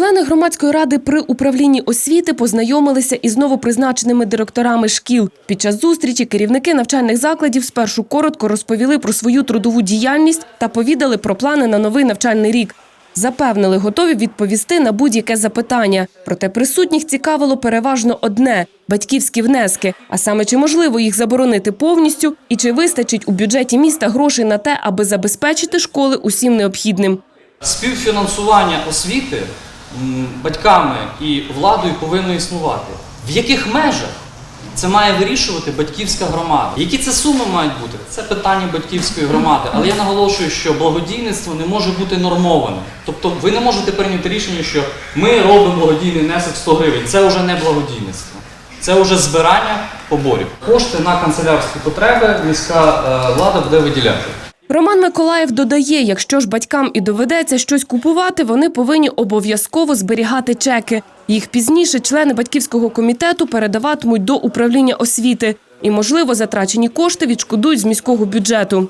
Члени громадської ради при управлінні освіти познайомилися із новопризначеними директорами шкіл. Під час зустрічі керівники навчальних закладів спершу коротко розповіли про свою трудову діяльність та повідали про плани на новий навчальний рік. Запевнили, готові відповісти на будь-яке запитання. Проте присутніх цікавило переважно одне – батьківські внески. А саме, чи можливо їх заборонити повністю і чи вистачить у бюджеті міста грошей на те, аби забезпечити школи усім необхідним. Співфінансування освіти батьками і владою повинно існувати. В яких межах це має вирішувати батьківська громада? Які це суми мають бути? Це питання батьківської громади. Але я наголошую, що благодійництво не може бути нормоване. Тобто ви не можете прийняти рішення, що ми робимо благодійний внесок 100 гривень. Це вже не благодійництво. Це вже збирання поборів. Кошти на канцелярські потреби міська е, влада буде виділяти. Роман Миколаїв додає, якщо ж батькам і доведеться щось купувати, вони повинні обов'язково зберігати чеки. Їх пізніше члени батьківського комітету передаватимуть до управління освіти. І, можливо, затрачені кошти відшкодують з міського бюджету.